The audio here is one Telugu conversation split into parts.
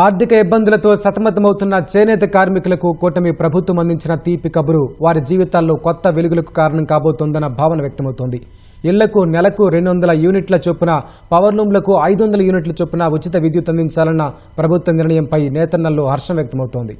ఆర్థిక ఇబ్బందులతో సతమతమవుతున్న చేనేత కార్మికులకు కూటమి ప్రభుత్వం అందించిన తీపి కబురు వారి జీవితాల్లో కొత్త వెలుగులకు కారణం కాబోతోందన్న భావన వ్యక్తమవుతోంది. ఇళ్ళకు నెలకు రెండు వందల యూనిట్ల చొప్పున పవర్లూమ్లకు ఐదు వందల యూనిట్ల చొప్పున ఉచిత విద్యుత్ అందించాలన్న ప్రభుత్వ నిర్ణయంపై నేతన్నల్లో హర్షం వ్యక్తమవుతోంది.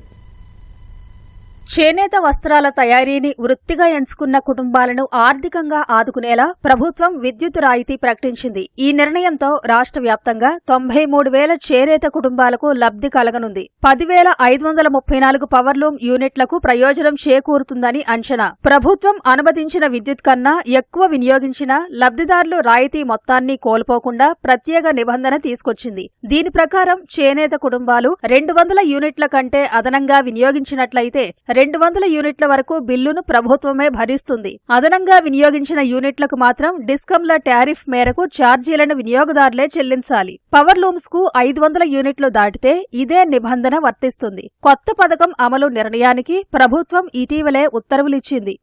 చేనేత వస్త్రాల తయారీని వృత్తిగా ఎంచుకున్న కుటుంబాలను ఆర్థికంగా ఆదుకునేలా ప్రభుత్వం విద్యుత్ రాయితీ ప్రకటించింది. ఈ నిర్ణయంతో రాష్ట్ర వ్యాప్తంగా తొంభై మూడు వేల చేనేత కుటుంబాలకు లబ్ధి కలగనుంది. పదివేల ఐదు వందల ముప్పై నాలుగు పవర్లూమ్ యూనిట్లకు ప్రయోజనం చేకూరుతుందని అంచనా. ప్రభుత్వం అనుమతించిన విద్యుత్ కన్నా ఎక్కువ వినియోగించిన లబ్ధిదారులు రాయితీ మొత్తాన్ని కోల్పోకుండా ప్రత్యేక నిబంధన తీసుకొచ్చింది. దీని ప్రకారం చేనేత కుటుంబాలు రెండు వందల యూనిట్ల కంటే అదనంగా వినియోగించినట్లయితే రెండు వందల యూనిట్ల వరకు బిల్లును ప్రభుత్వమే భరిస్తుంది. అదనంగా వినియోగించిన యూనిట్లకు మాత్రం డిస్కంల టారిఫ్ మేరకు ఛార్జీలను వినియోగదారులే చెల్లించాలి. పవర్ లూమ్స్కు ఐదు వందల యూనిట్లు దాటితే ఇదే నిబంధన వర్తిస్తుంది. కొత్త పథకం అమలు నిర్ణయానికి ప్రభుత్వం ఇటీవలే ఉత్తర్వులిచ్చింది.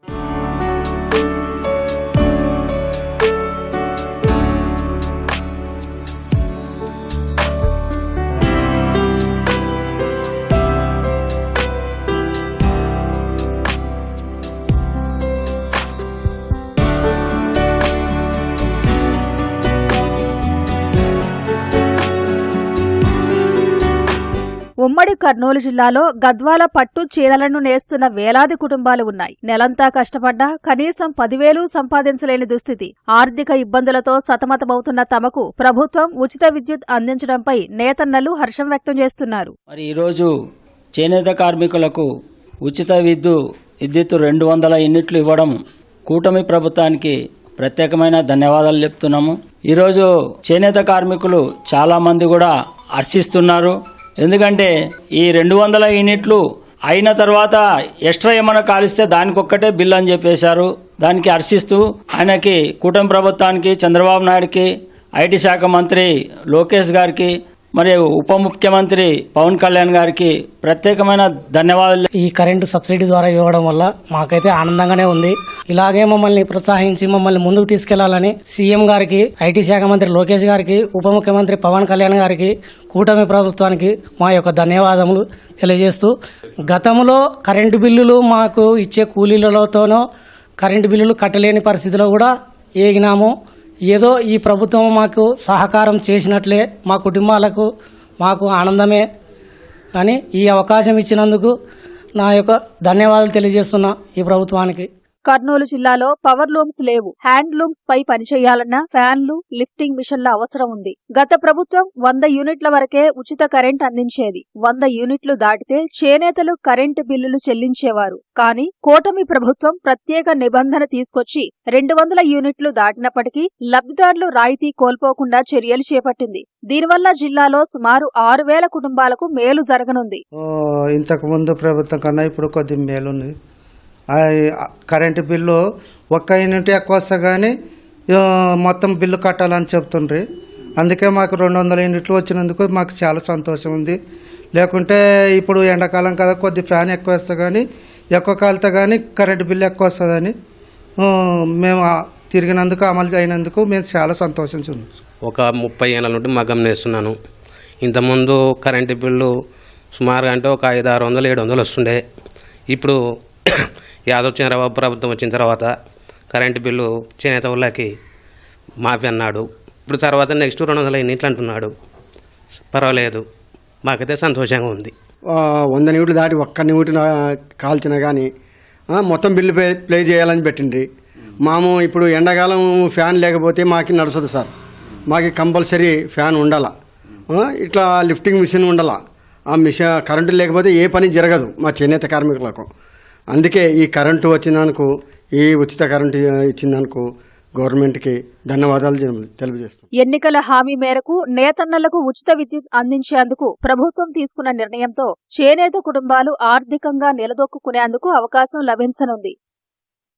ఉమ్మడి కర్నూలు జిల్లాలో గద్వాల పట్టు చీరలను నేస్తున్న వేలాది కుటుంబాలు ఉన్నాయి. నెలంతా కష్టపడ్డా కనీసం పదివేలు సంపాదించలేని దుస్థితి. ఆర్థిక ఇబ్బందులతో సతమతమవుతున్న తమకు ప్రభుత్వం ఉచిత విద్యుత్ అందించడంపై నేతన్నలు హర్షం వ్యక్తం చేస్తున్నారు. మరి ఈరోజు చేనేత కార్మికులకు ఉచిత విద్యు విద్యుత్ రెండు వందల యూనిట్లు ఇవ్వడం కూటమి ప్రభుత్వానికి ప్రత్యేకమైన ధన్యవాదాలు చెప్తున్నాము. ఈరోజు చేనేత కార్మికులు చాలామంది కూడా హర్షిస్తున్నారు. ఎందుకంటే ఈ రెండు వందల యూనిట్లు అయిన తర్వాత ఎక్స్ట్రా ఏమైనా కాలిస్తే దానికొక్కటే బిల్ అని చెప్పేశారు. దానికి హర్షిస్తూ ఆయనకి కూటమి ప్రభుత్వానికి చంద్రబాబు నాయుడుకి ఐటీ శాఖ మంత్రి లోకేష్ గారికి మరియు ఉప ముఖ్యమంత్రి పవన్ కళ్యాణ్ గారికి ప్రత్యేకమైన ధన్యవాదాలు. ఈ కరెంటు సబ్సిడీ ద్వారా ఇవ్వడం వల్ల మాకైతే ఆనందంగానే ఉంది. ఇలాగే మమ్మల్ని ప్రోత్సహించి మమ్మల్ని ముందుకు తీసుకెళ్ళాలని సీఎం గారికి ఐటీ శాఖ మంత్రి లోకేష్ గారికి ఉప ముఖ్యమంత్రి పవన్ కళ్యాణ్ గారికి కూటమి ప్రభుత్వానికి మా యొక్క ధన్యవాదములు తెలియజేస్తూ గతంలో కరెంటు బిల్లులు మాకు ఇచ్చే కూలీలతోనో కరెంటు బిల్లులు కట్టలేని పరిస్థితిలో కూడా ఏగినాము. ఏదో ఈ ప్రభుత్వం మాకు సహకారం చేసినట్లే మా కుటుంబాలకు మాకు ఆనందమే అని ఈ అవకాశం ఇచ్చినందుకు నా యొక్క ధన్యవాదాలు తెలియజేస్తున్నా ఈ ప్రభుత్వానికి. కర్నూలు జిల్లాలో పవర్ లూమ్స్ లేవు. హ్యాండ్ లూమ్స్ పై పనిచేయాలన్నా ఫ్యాన్లు లిఫ్టింగ్ మిషన్ల అవసరం ఉంది. గత ప్రభుత్వం వంద యూనిట్ల వరకే ఉచిత కరెంట్ అందించేది. వంద యూనిట్లు దాటితే చేనేతలు కరెంటు బిల్లులు చెల్లించేవారు. కానీ కూటమి ప్రభుత్వం ప్రత్యేక నిబంధన తీసుకొచ్చి రెండు వందల యూనిట్లు దాటినప్పటికీ లబ్ధిదారులు రాయితీ కోల్పోకుండా చర్యలు చేపట్టింది. దీనివల్ల జిల్లాలో సుమారు ఆరు వేల కుటుంబాలకు మేలు జరగనుంది. ఇంతకు ముందు ప్రభుత్వం కన్నా ఇప్పుడు కొద్ది మేలుంది. కరెంటు బిల్లు ఒక్క యూనిట్ ఎక్కువ వస్తే కానీ మొత్తం బిల్లు కట్టాలని చెప్తుండ్రి. అందుకే మాకు రెండు వందల యూనిట్లు వచ్చినందుకు మాకు చాలా సంతోషం ఉంది. లేకుంటే ఇప్పుడు ఎండాకాలం కదా కొద్ది ఫ్యాన్ ఎక్కువ వస్తే కానీ ఎక్కువ కాలితే కానీ కరెంటు బిల్లు ఎక్కువ వస్తుందని మేము తిరిగినందుకు అమలు అయినందుకు మేము చాలా సంతోషించున్నాం. ఒక ముప్పై ఏళ్ళ నుండి మగ్గం నేస్తున్నాను. ఇంతకుముందు కరెంటు బిల్లు సుమారుగా అంటే ఒక ఐదు ఆరు వందలు ఏడు వందలు వస్తుండే. ఇప్పుడు యాదవ్ చంద్రబాబు ప్రభుత్వం వచ్చిన తర్వాత కరెంటు బిల్లు చేనేత వాళ్ళకి మాఫీ అన్నాడు. ఇప్పుడు తర్వాత నెక్స్ట్ రెండు వందల ఎన్నిట్లు అంటున్నాడు. పర్వాలేదు. మాకైతే సంతోషంగా ఉంది. వంద నిమిట్లు దాటి ఒక్క నిమిటి కాల్చినా కానీ మొత్తం బిల్లు పే ప్లే చేయాలని పెట్టిండ్రి. మాము ఇప్పుడు ఎండాకాలం ఫ్యాన్ లేకపోతే మాకు నడుస్తుంది సార్. మాకు కంపల్సరీ ఫ్యాన్ ఉండాల. ఇట్లా లిఫ్టింగ్ మిషన్ ఉండాల. ఆ మిషన్ కరెంటు లేకపోతే ఏ పని జరగదు మా చేనేత కార్మికులకు. అందుకే ఈ కరెంటు వచ్చినందుకు ఈ ఉచిత కరెంటు ఇచ్చినందుకు గవర్నమెంట్కి ధన్యవాదాలు తెలియజేస్తాం ఎన్నికల హామీ మేరకు నేతన్నలకు ఉచిత విద్యుత్ అందించేందుకు ప్రభుత్వం తీసుకున్న నిర్ణయంతో చేనేత కుటుంబాలు ఆర్థికంగా నిలదొక్కునేందుకు అవకాశం లభించనుంది.